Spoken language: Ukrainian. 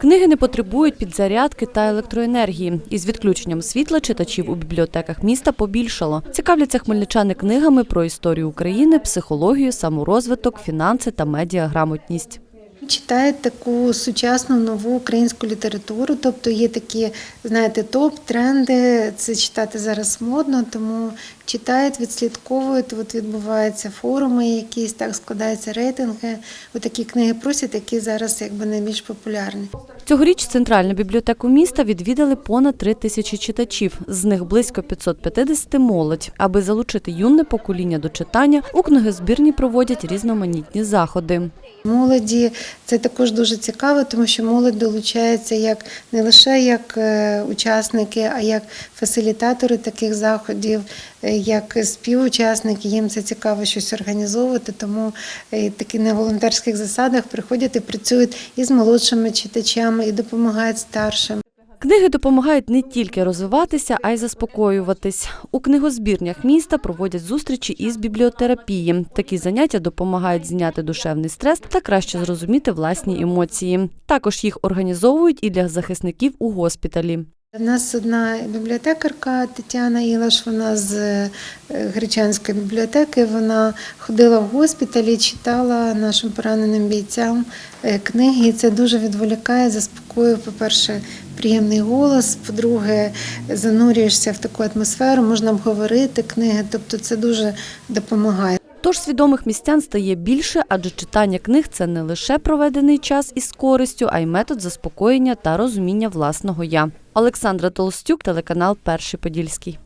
Книги не потребують підзарядки та електроенергії. Із відключенням світла читачів у бібліотеках міста побільшало. Цікавляться хмельничани книгами про історію України, психологію, саморозвиток, фінанси та медіаграмотність. Читають таку сучасну нову українську літературу, тобто є такі, знаєте, топ-тренди. Це читати зараз модно, тому читають, відслідковують. От відбуваються форуми, якісь так складаються рейтинги. Отакі книги просять, які зараз якби найбільш популярні. Цьогоріч центральну бібліотеку міста відвідали понад три тисячі читачів. З них близько 550 – молодь. Аби залучити юне покоління до читання, у книгозбірні проводять різноманітні заходи. Молоді це також дуже цікаво, тому що молодь долучається як не лише як е, учасники, а як фасилітатори таких заходів, е, як співучасники. Їм це цікаво щось організовувати. Тому е, такі на волонтерських засадах приходять і працюють і з молодшими читачами, і допомагають старшим. Книги допомагають не тільки розвиватися, а й заспокоюватись. У книгозбірнях міста проводять зустрічі із бібліотерапії. Такі заняття допомагають зняти душевний стрес та краще зрозуміти власні емоції. Також їх організовують і для захисників у госпіталі. У нас одна бібліотекарка Тетяна Ілаш, вона з е, Гречанської бібліотеки. Вона ходила в госпіталі, читала нашим пораненим бійцям е, книги. І це дуже відволікає, заспокоює, по-перше, приємний голос. По-друге, занурюєшся в таку атмосферу, можна обговорити книги, тобто це дуже допомагає. Тож свідомих містян стає більше, адже читання книг це не лише проведений час із користю, а й метод заспокоєння та розуміння власного я. Олександра Толстюк, телеканал Перший Подільський.